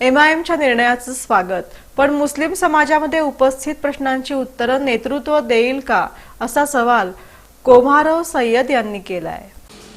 एमआयएमच्या निर्णयाचं स्वागत. पण मुस्लिम समाजामध्ये उपस्थित प्रश्नांची उत्तरं नेतृत्व देईल का असा सवाल कोमारव सय्यद यांनी केलाय.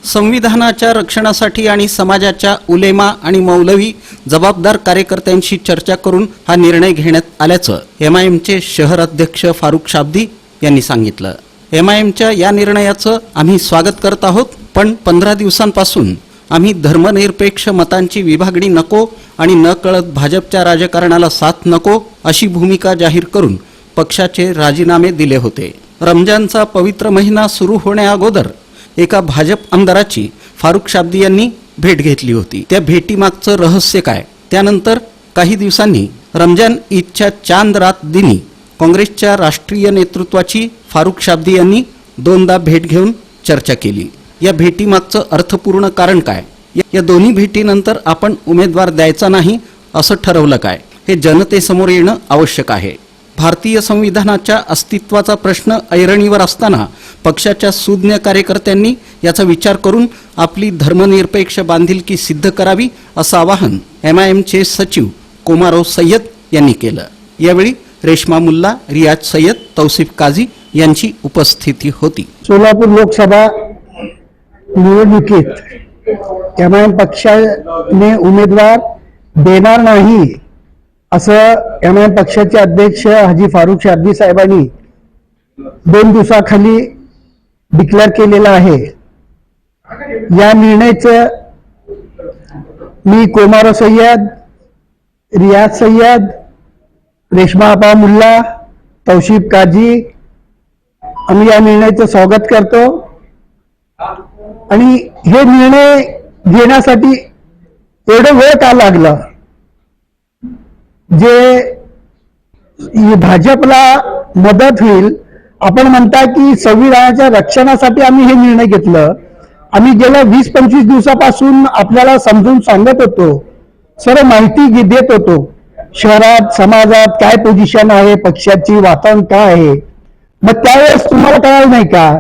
संविधानाच्या रक्षणासाठी आणि समाजाच्या उलेमा आणि मौलवी जबाबदार कार्यकर्त्यांशी चर्चा करून हा निर्णय घेण्यात आल्याचं एमआयएमचे शहर अध्यक्ष फारुख शाब्दी यांनी सांगितलं. एमआयएमच्या या निर्णयाचं आम्ही स्वागत करत आहोत पण पंधरा दिवसांपासून आम्ही धर्मनिरपेक्ष मतांची विभागणी नको आणि न कळत भाजपच्या राजकारणाला साथ नको अशी भूमिका जाहीर करून पक्षाचे राजीनामे दिले होते. रमजानचा पवित्र महिना सुरू होण्याअगोदर एका भाजप आमदाराची फारुख शाब्दी यांनी भेट घेतली होती. त्या भेटीमागचं रहस्य काय? त्यानंतर काही दिवसांनी रमजान ईदच्या चांद रात दिनी काँग्रेसच्या राष्ट्रीय नेतृत्वाची फारुख शाब्दी यांनी दोनदा भेट घेऊन चर्चा केली. या भेटीमागचं अर्थपूर्ण कारण काय? या- दोन्ही भेटीनंतर आपण उमेदवार द्यायचा नाही असं ठरवलं काय? हे जनतेसमोर येणं आवश्यक आहे. भारतीय संविधानाच्या अस्तित्वाचा प्रश्न ऐरणीवर असताना पक्षाच्या सुज्ञ कार्यकर्त्यांनी याचा विचार करून आपली धर्मनिरपेक्ष बांधिलकी सिद्ध करावी असं आवाहन एम आय एमचे सचिव कोमारो सय्यद यांनी केलं. यावेळी रेश्मा मुल्ला रियाज सय्यद तौसिफ काझी यांची उपस्थिती होती. सोलापूर लोकसभा निवडणुकीत एम आय एम पक्षाने उमेदवार देणार नाही असं एम आय एम पक्षाचे अध्यक्ष हाजी फारुख शाब्दी साहेबांनी दोन दिवसाखाली डिक्लेअर केलेलं आहे. या निर्णयाचं मी कोमारो सय्यद रियाज सय्यद रेश्मा आपा मुल्ला तौशिफ काजी आम्ही या निर्णयाचं स्वागत करतो. आणि हे निर्णय घेण्यासाठी एवढं वेळ का लागलं? जे भाजपला मदत होईल आपण म्हणता की संविधानाच्या रक्षणासाठी आम्ही हे निर्णय घेतलं. आम्ही गेल्या वीस पंचवीस दिवसापासून आपल्याला समजून सांगत होतो सर्व माहिती देत होतो. शहरात समाजात काय पोझिशन आहे पक्षाची वातावरण काय आहे? मग त्यावेळेस तुम्हाला कळालं नाही का?